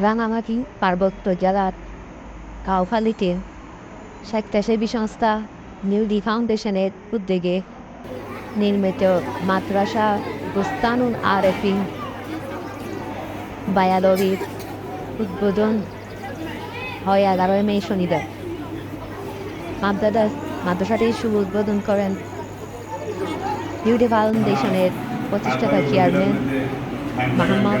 রাঙামাটি পার্বত্য জেলার কাউখালীতে স্বেচ্ছাসেবী সংস্থা নিউডি ফাউন্ডেশনের উদ্যোগে নির্মিত মাদ্রাসা বুস্তানুল আরেফিন বায়ালবির উদ্বোধন হয় এগারোই মে শনিবার। মাদ্রাদা মাদ্রাসাটির শুভ উদ্বোধন করেন নিউডি ফাউন্ডেশনের প্রতিষ্ঠাতা চেয়ারম্যান মোহাম্মদ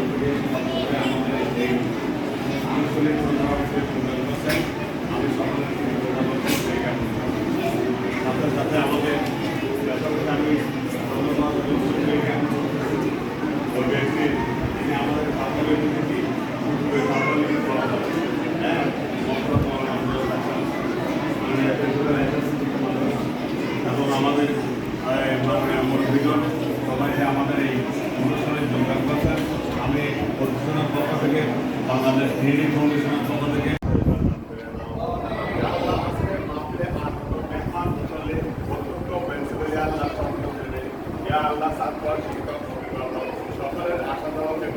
আমাদের মুরব্বীগণ, সবাই আমাদের এই অনুষ্ঠানে যোগদান করছেন। আমি প্রতিষ্ঠানের পক্ষ থেকে, বাংলাদেশ থ্রিডি ফাউন্ডেশনের পক্ষ থেকে সকলের আশা দেওয়াকে